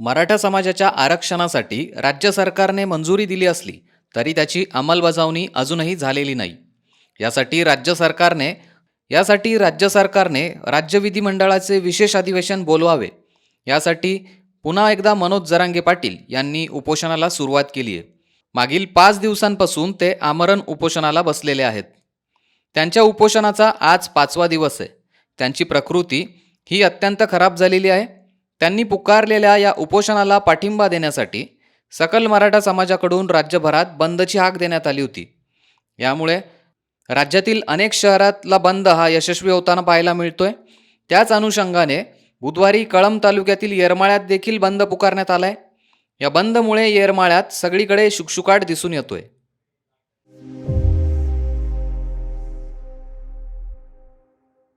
मराठा समाजाच्या आरक्षणासाठी राज्य सरकारने मंजुरी दिली असली तरी त्याची अंमलबजावणी अजूनही झालेली नाही. यासाठी राज्य सरकारने यासाठी राज्य सरकारने राज्य विधिमंडळाचे विशेष अधिवेशन बोलवावे. यासाठी पुन्हा एकदा मनोज जरांगे पाटील यांनी उपोषणाला सुरुवात केली आहे. मागील पाच दिवसांपासून ते आमरण उपोषणाला बसलेले आहेत. त्यांच्या उपोषणाचा आज पाचवा दिवस आहे. त्यांची प्रकृती ही अत्यंत खराब झालेली आहे. त्यांनी पुकारलेल्या या उपोषणाला पाठिंबा देण्यासाठी सकल मराठा समाजाकडून राज्यभरात बंदची हाक देण्यात आली होती. यामुळे राज्यातील अनेक शहरातला बंद हा यशस्वी होताना पाहायला मिळतोय. त्याच अनुषंगाने बुधवारी कळंब तालुक्यातील येरमाळ्यात देखील बंद पुकारण्यात आलाय. या बंदमुळे येरमाळ्यात सगळीकडे शुकशुकाट दिसून येतोय.